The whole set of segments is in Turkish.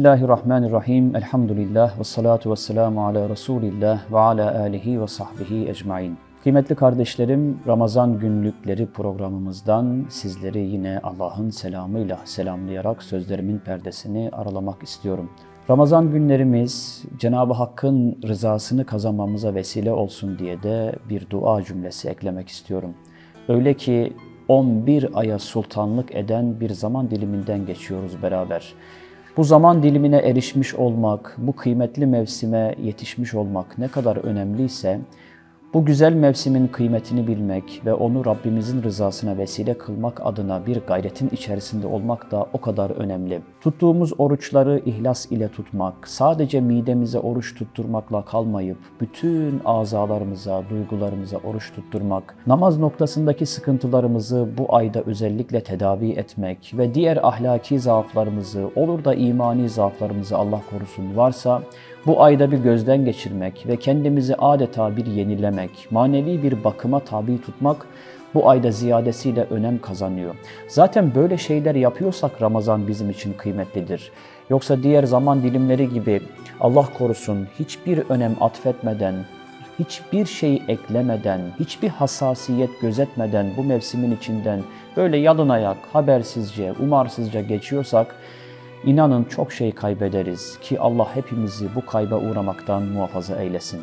Bismillahirrahmanirrahim. Elhamdülillah ve salatu ve selamu ala Resulillah ve ala alihi ve sahbihi ecmain. Kıymetli kardeşlerim, Ramazan günlükleri programımızdan sizleri yine Allah'ın selamıyla selamlayarak sözlerimin perdesini aralamak istiyorum. Ramazan günlerimiz Cenab-ı Hakk'ın rızasını kazanmamıza vesile olsun diye de bir dua cümlesi eklemek istiyorum. Öyle ki 11 aya sultanlık eden bir zaman diliminden geçiyoruz beraber. Bu zaman dilimine erişmiş olmak, bu kıymetli mevsime yetişmiş olmak ne kadar önemliyse, bu güzel mevsimin kıymetini bilmek ve onu Rabbimizin rızasına vesile kılmak adına bir gayretin içerisinde olmak da o kadar önemli. Tuttuğumuz oruçları ihlas ile tutmak, sadece midemize oruç tutturmakla kalmayıp bütün azalarımıza, duygularımıza oruç tutturmak, namaz noktasındaki sıkıntılarımızı bu ayda özellikle tedavi etmek ve diğer ahlaki zaaflarımızı, olur da imani zaaflarımızı Allah korusun varsa bu ayda bir gözden geçirmek ve kendimizi adeta bir yenilemek, manevi bir bakıma tabi tutmak bu ayda ziyadesiyle önem kazanıyor. Zaten böyle şeyler yapıyorsak Ramazan bizim için kıymetlidir. Yoksa diğer zaman dilimleri gibi Allah korusun hiçbir önem atfetmeden, hiçbir şey eklemeden, hiçbir hassasiyet gözetmeden bu mevsimin içinden böyle yalın ayak, habersizce, umarsızca geçiyorsak İnanın çok şey kaybederiz ki Allah hepimizi bu kayba uğramaktan muhafaza eylesin.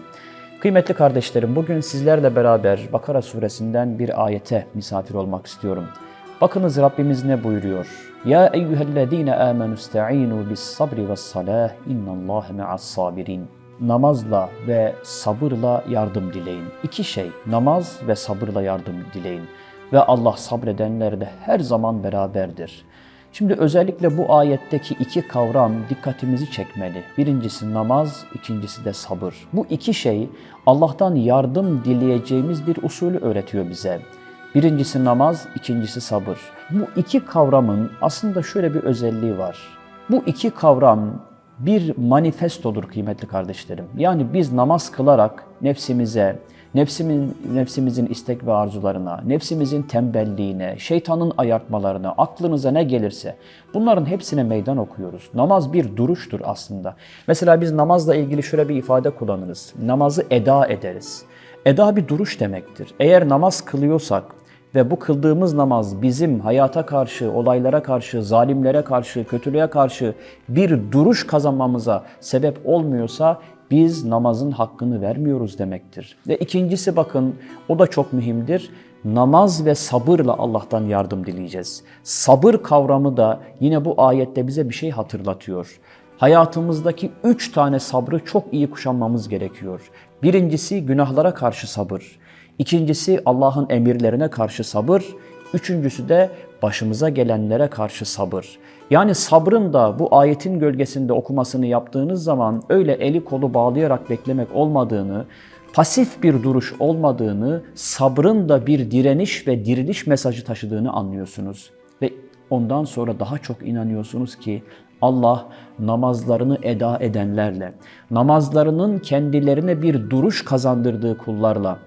Kıymetli kardeşlerim bugün sizlerle beraber Bakara suresinden bir ayete misafir olmak istiyorum. Bakınız Rabbimiz ne buyuruyor? Ya eyyühellezine amenu ista'inu bis sabri ve salah innallâhe me'as sabirin. Namazla ve sabırla yardım dileyin. İki şey namaz ve sabırla yardım dileyin. Ve Allah sabredenlerle her zaman beraberdir. Şimdi özellikle bu ayetteki iki kavram dikkatimizi çekmeli. Birincisi namaz, ikincisi de sabır. Bu iki şey Allah'tan yardım dileyeceğimiz bir usulü öğretiyor bize. Birincisi namaz, ikincisi sabır. Bu iki kavramın aslında şöyle bir özelliği var. Bu iki kavram bir manifestodur kıymetli kardeşlerim. Yani biz namaz kılarak nefsimize, nefsimin, nefsimizin istek ve arzularına, nefsimizin tembelliğine, şeytanın ayartmalarına, aklınıza ne gelirse bunların hepsine meydan okuyoruz. Namaz bir duruştur aslında. Mesela biz namazla ilgili şöyle bir ifade kullanırız. Namazı eda ederiz. Eda bir duruş demektir. Eğer namaz kılıyorsak ve bu kıldığımız namaz bizim hayata karşı, olaylara karşı, zalimlere karşı, kötülüğe karşı bir duruş kazanmamıza sebep olmuyorsa biz namazın hakkını vermiyoruz demektir. Ve ikincisi bakın o da çok mühimdir. Namaz ve sabırla Allah'tan yardım dileyeceğiz. Sabır kavramı da yine bu ayette bize bir şey hatırlatıyor. Hayatımızdaki üç tane sabrı çok iyi kuşanmamız gerekiyor. Birincisi günahlara karşı sabır. İkincisi Allah'ın emirlerine karşı sabır. Üçüncüsü de başımıza gelenlere karşı sabır. Yani sabrın da bu ayetin gölgesinde okumasını yaptığınız zaman öyle eli kolu bağlayarak beklemek olmadığını, pasif bir duruş olmadığını, sabrın da bir direniş ve diriliş mesajı taşıdığını anlıyorsunuz. Ve ondan sonra daha çok inanıyorsunuz ki Allah namazlarını eda edenlerle, namazlarının kendilerine bir duruş kazandırdığı kullarla,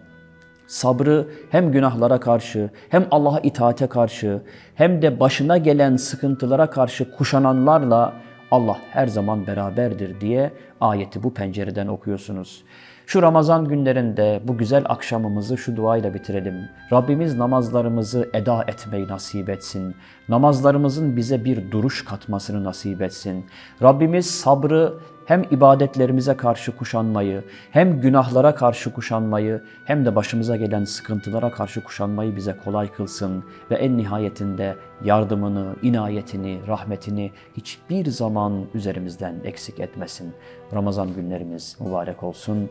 sabrı hem günahlara karşı, hem Allah'a itaate karşı, hem de başına gelen sıkıntılara karşı kuşananlarla Allah her zaman beraberdir diye ayeti bu pencereden okuyorsunuz. Şu Ramazan günlerinde bu güzel akşamımızı şu duayla bitirelim. Rabbimiz namazlarımızı eda etmeyi nasip etsin. Namazlarımızın bize bir duruş katmasını nasip etsin. Rabbimiz sabrı hem ibadetlerimize karşı kuşanmayı, hem günahlara karşı kuşanmayı, hem de başımıza gelen sıkıntılara karşı kuşanmayı bize kolay kılsın ve en nihayetinde yardımını, inayetini, rahmetini hiçbir zaman üzerimizden eksik etmesin. Ramazan günlerimiz mübarek olsun.